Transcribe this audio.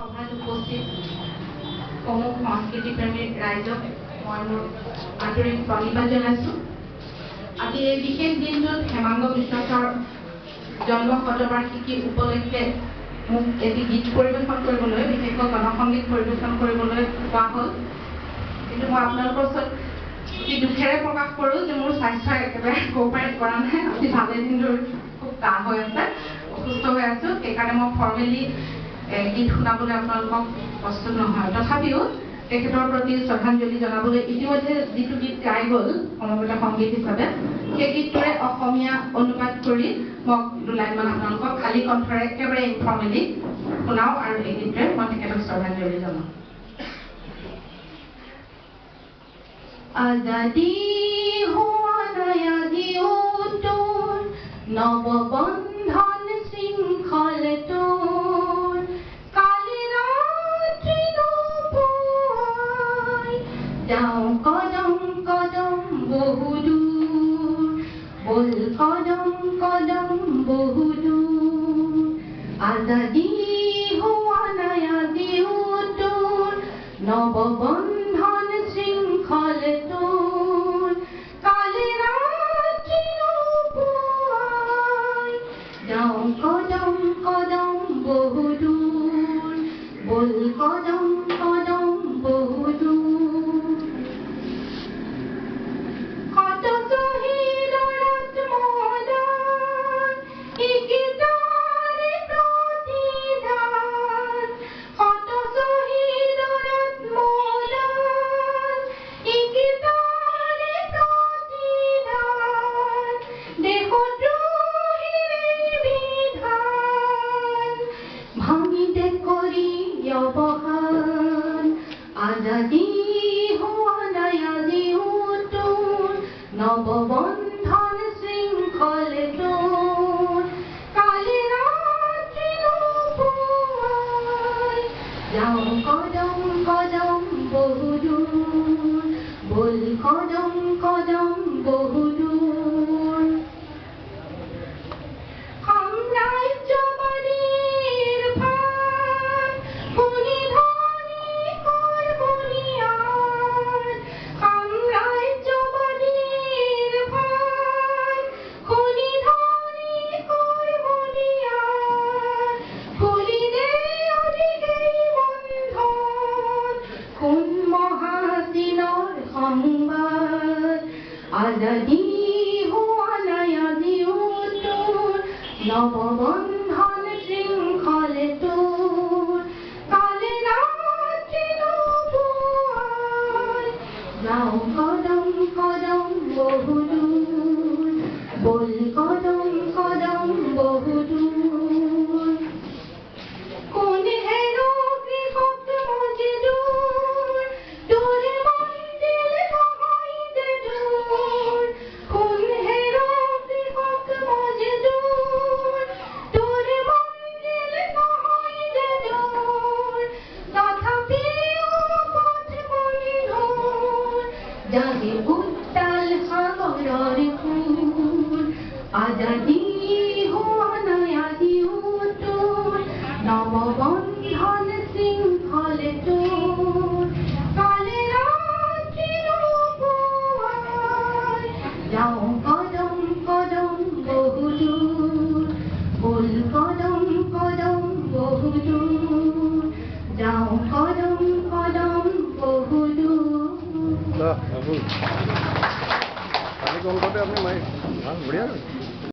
সভাত উপস্থিত সমূহ সংস্কৃতিপ্ৰেমী ৰাইজক মই মোৰ আন্তৰিক প্ৰণিপাত জনাইছোঁ আজি এই বিশেষ দিনটোত হেমাংগ বিশ্বাসৰ জন্ম শতবাৰ্ষিকী উপলক্ষে মোক এটি গীত পৰিৱেশন কৰিবলৈ বিশেষকৈ গণসংগীত পৰিৱেশন কৰিবলৈ কোৱা হ'ল কিন্তু মই আপোনালোকৰ ওচৰত অতি দুখেৰে প্ৰকাশ কৰোঁ যে মোৰ স্বাস্থ্য একেবাৰে কোঅপাৰেট কৰা নাই আজি ভালে দিন ধৰি খুব কাহ হৈ আছে অসুস্থ হৈ আছোঁ সেইকাৰণে মই ফৰ্মেলি গীত শুনাবলৈ আপোনালোকক প্ৰস্তুত নহয়। তথাপিও তেখেতৰ প্ৰতি শ্ৰদ্ধাঞ্জলি জনাবলৈ ইতিমধ্যে যিটো গীত গাই গ'ল সমবেত সংগীত হিচাপে সেই গীতটোৰে অসমীয়া অনুবাদ কৰি মই দুলাইনমান আপোনালোকক খালী কণ্ঠৰে একেবাৰে ইনফৰ্মেলি শুনাওঁ আৰু এই গীতটোৰে মই তেখেতক শ্ৰদ্ধাঞ্জলি জনাওঁ। আজাদী হোৱা নৱবন্ধন দাও কদম কদম বহুদূর বল কদম কদম বহুদূর আজাদি হওয়া নয়াদি উত্তর নববন্ধন শৃঙ্খল তোর। কালে রাত্রি যাও নববন্ধন শৃঙ্খল কালে রাত্রি যাও কদম কদম বহুদূর বল কদম কদম বহুদূর عددي هو يدي والنور نبضا Nah, bagus. Tadi kau kau dah ni mai. Ah, beriak.